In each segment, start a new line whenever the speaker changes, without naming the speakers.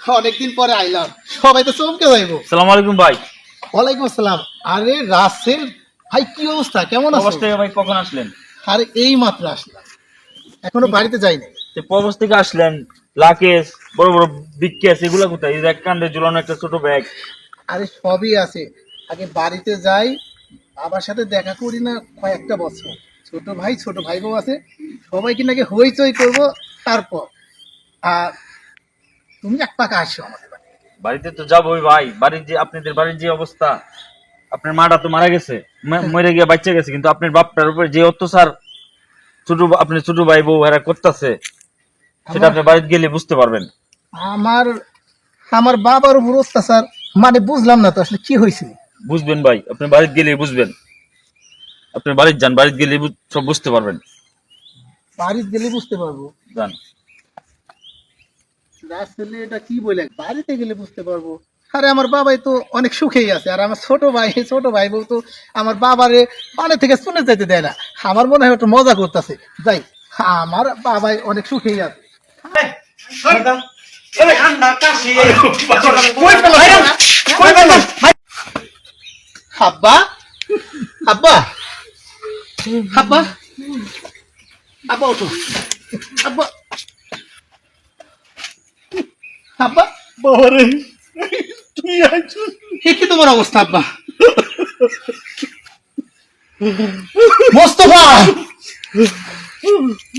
অনেকদিন পরে আইলাম। সবাই তো চমকে যাইবো।
সালাম আলাইকুম ভাই।
ওয়ালাইকুম আসসালাম। আরে রাসেল ভাই কি অবস্থা? কেমন আছো?
থেকে ভাই কখন আসলেন?
আরে এই মাত্র আসলাম। এখনও বাড়িতে যাইনি
তো প্রবাস থেকে আসলেন? লাকেশ বড় বড় বিকেস এগুলো কোথায়? এই যে এক কান্দে ঝুলানো একটা ছোট ব্যাগ
আরে সবই আছে। আগে বাড়িতে যাই বাবার সাথে দেখা করি না কয়েকটা বছর। ছোট ভাই ছোট ভাই বউ আছে। সবাইকে নাকি হইচই করব তারপর। আর তুমি এক পাকা আসো আমাদের বাড়ি।
বাড়িতে তো যাবোই ভাই। বাড়ির যে আপনাদের বাড়ির যে অবস্থা আপনার মাটা তো মারা গেছে মরে গিয়ে বাচ্চা গেছে কিন্তু আপনার বাপটার উপরে যে অত্যাচার ছোট আপনার ছোট ভাই বউ এরা করতেছে সেটা আপনি বাড়িতে গেলে বুঝতে পারবেন।
আমার আমার বাবার উপর অত্যাচার মানে বুঝলাম না তো আসলে কি হয়েছে।
বুঝবেন ভাই আপনি বাড়িতে গেলে বুঝবেন। আপনি বাড়িতে যান বাড়িতে গেলে সব বুঝতে পারবেন।
বাড়িতে গেলে বুঝতে পারব।
যান।
আসলে এটা কি বলে? বাড়িতে গেলে বুঝতে পারব। আরে আমার বাবাই তো অনেক সুখেই আছে আর আমার ছোট ভাই ছোট ভাই বউ তো আমার বাবারে পানে থেকে শুনে যেতে দেয় না। আমার মনে হয় একটু মজা করতেছে। যাই আমার বাবাই অনেক সুখেই আছে। আব্বা আব্বা আব্বা আব্বা ওঠো। আব্বা আব্বা?
বাবারে। তুই আইছিস
এ কি তোমার অবস্থা আব্বা? মোস্তফা!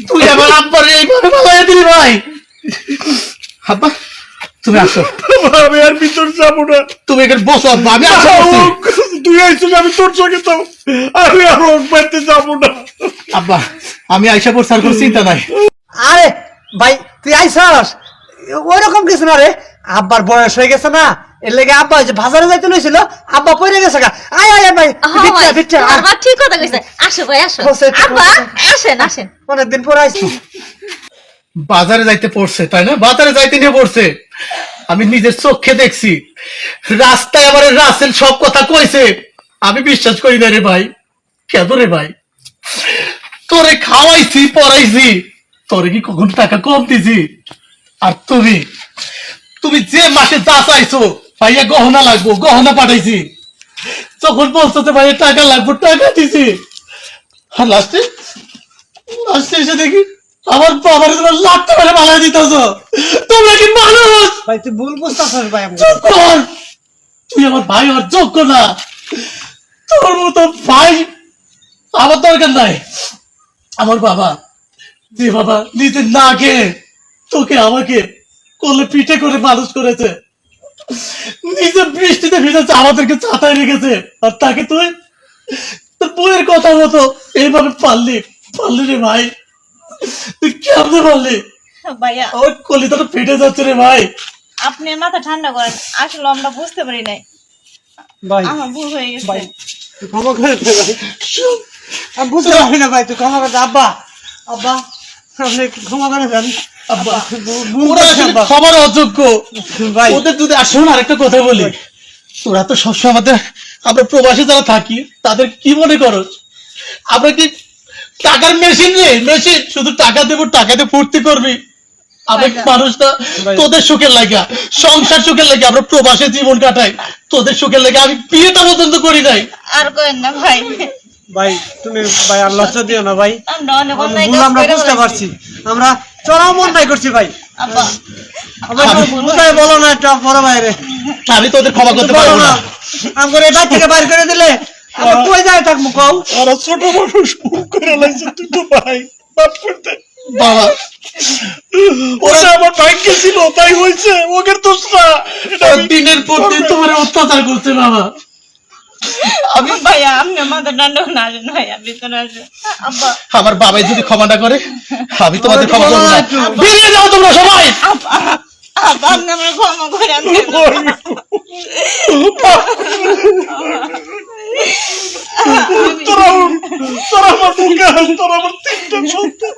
তুই আমার আব্বার এইভাবে ভালাই দিলি ভাই। আব্বা তুমি আসো।
আমি আর ভিতর যাব না।
তুমি এখানে বসো আব্বা আমি আসো
তুই আইছিস আমি তোর সঙ্গে তো আমি আর ওর বাড়িতে যাব না।
আব্বা আমি আইসা পড়ছি আর কোনো চিন্তা নাই।
আরে ভাই তুই আইসস ওই রকম কিছু না রে। আব্বার বয়স হয়ে গেছে না এর লেগে আব্বা যে বাজারে যাইতে লইছিল আব্বা পড়ে গেছে গা। আয় আয় ভাই ভিতরে ভিতরে
আমার ঠিক কথা কইছে। আসো ভাই আসো। আব্বা। আসেন আসেন।
অনেকদিন পর আইছি।
বাজারে যাইতে পড়ছে তাই না? বাজারে যাইতে নিয়ে পড়ছে। আমি নিজের চোখে দেখছি। রাস্তায় আমার রাসেল সব কথা কইছে। আমি বিশ্বাস করি না রে ভাই। কেন রে ভাই? তোরে খাওয়াইছি পড়াইছি। তোরে কি কখন টাকা কম দিছি? আর তুমি তুমি যে মাসে যা চাইছো ভাইয়া গহনা লাগবো গহনা পাঠাইছি। যখন বলছো যে ভাইয়া টাকা লাগবো টাকা দিছি। আর লাস্টে লাস্টে এসে দেখি আমার বাবার তোমার লাখটা মেরে বানায় দিতেছ। তোমরা কি মানুষ?
ভাই তুই ভুল বুঝতেছস ভাই
চুপ কর। তুই আমার ভাই হওয়ার যোগ্য না। তোর মতো ভাই আমার দরকার নাই। আমার বাবা যে বাবা নিজে না খেয়ে তোকে আমাকে কোলে পিঠে করে মানুষ করেছে। নিজে বৃষ্টিতে ভিজেছে আমাদেরকে ছাতায় রেখেছে। আর তাকে তুই বইয়ের কথা মতো এইভাবে পারলি পারলি রে ভাই। তুই কেমনে পারলি?
ভাইয়া।
কলিতাটা ফেটে যাচ্ছে রে ভাই।
আপনি মাথা ঠান্ডা করেন। আসলে আমরা বুঝতে পারি নাই।
ভাই
আমার ভুল হয়ে গেছে।
ভাই ক্ষমা করে দে ভাই। আমি বুঝতে পারি না ভাই তুই ক্ষমা করে আব্বা আব্বা আপনি ক্ষমা করে দেন।
ওরা আসলে
আব্বা।
অযোগ্য।
ভাই।
ওদের যদি আসুন আরেকটা কথা বলি। তোরা তো সবসময় আমাদের আমরা প্রবাসী যারা থাকি তাদের কি মনে করো? আমরা কি টাকার মেশিন নেই মেশিন শুধু টাকা দেবো টাকাতে ফুর্তি করবি? আমি মানুষটা তোদের সুখের লাগা। সংসার সুখের লাগে আমরা প্রবাসে জীবন কাটাই। তোদের সুখের লাগে আমি বিয়েটা পর্যন্ত করি নাই।
আর করেন না ভাই।
ভাই তুমি ভাই আর লজ্জা দিও না ভাই।
আমরা অনেক
আমরা বুঝতে পারছি। আমরা চরম অন্যায় করছি ভাই। বুঝাই বলো না একটা বড় বাইরে?
আমি তোদের ক্ষমা করতে পারব
না। আমার থেকে বাইর করে দিলে আমরা কই যাই থাকব কও?
আর ছোট মানুষ করে লাগছে তুই তো ভাই মাফ করতে।
বাবা।
ওটা আমার ভাগ্যে ছিল তাই হয়েছে ওকে
ওরা
আমি-
দিনের পর দিন তোমার অত্যাচার করছে বাবা। আমি
ভাইয়া আপনি ঠান্ডা না আসেন ভাইয়া ভিতরে আসেন আব্বা।
আমার বাবাই যদি ক্ষমা না করে আমি তোমাদের ক্ষমা করব না। বেরিয়ে যাও তোমরা সবাই!
আব্বা আব্বা আপনি আমার ক্ষমা করে
তোরা তোরা আমার মুখে হাস তোরা আমার তিনটা সন্তান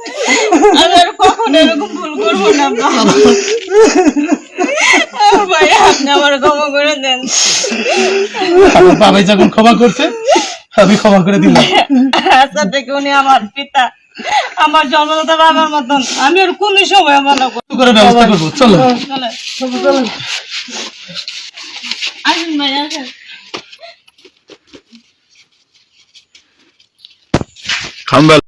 আমি আর কখনো এরকম ভুল করব না আব্বা। আমার ক্ষমা করে দেন।
আমার বাবাই যখন ক্ষমা করছে আমি ক্ষমা করে দিলাম।
আচ্ছা থেকে উনি আমার পিতা আমার জন্মদাতা বাবার মতন। আমি আর কোন সময় মনে
করে ব্যবস্থা করব চলো।
চলে আসুন ভাই আসুন।
খাম্বেল